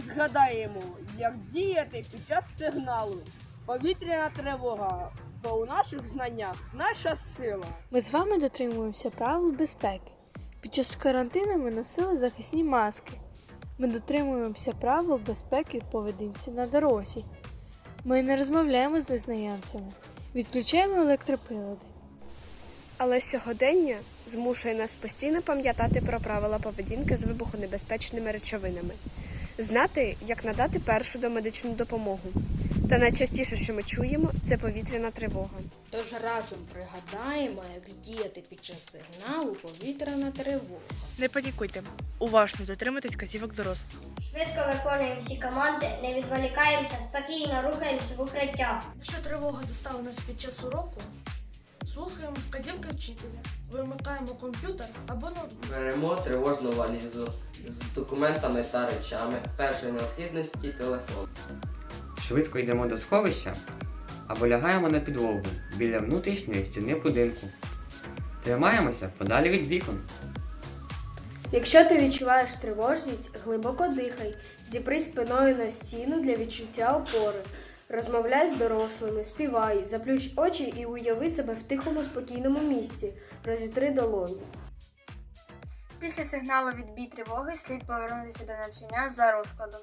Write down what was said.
згадаємо, як діяти під час сигналу. Повітряна тривога, бо у наших знаннях наша сила. Ми з вами дотримуємося правил безпеки. Під час карантину ми носили захисні маски. Ми дотримуємося правил безпеки в поведінці на дорозі. Ми не розмовляємо з незнайомцями, відключаємо електроприлади. Але сьогодення змушує нас постійно пам'ятати про правила поведінки з вибухонебезпечними речовинами, знати, як надати першу домедичну допомогу. Та найчастіше, що ми чуємо, це повітряна тривога. Тож разом пригадаємо, як діяти під час сигналу повітряна тривога. Не панікуйте, уважно дотримуйтесь вказівок дорослих. Швидко виконуємо всі команди, не відволікаємося, спокійно рухаємося в укриття. Якщо тривога застала нас під час уроку, слухаємо вказівки вчителя, вимикаємо комп'ютер або ноутбук. Беремо тривожну валізу з документами та речами першої необхідності телефон. Швидко йдемо до сховища або лягаємо на підлогу біля внутрішньої стіни будинку. Тримаємося подалі від вікон. Якщо ти відчуваєш тривожність, глибоко дихай, зіпри спиною на стіну для відчуття опори. Розмовляй з дорослими, співай, заплющ очі і уяви себе в тихому спокійному місці. Розітри долоні. Після сигналу відбій тривоги слід повернутися до навчання за розкладом.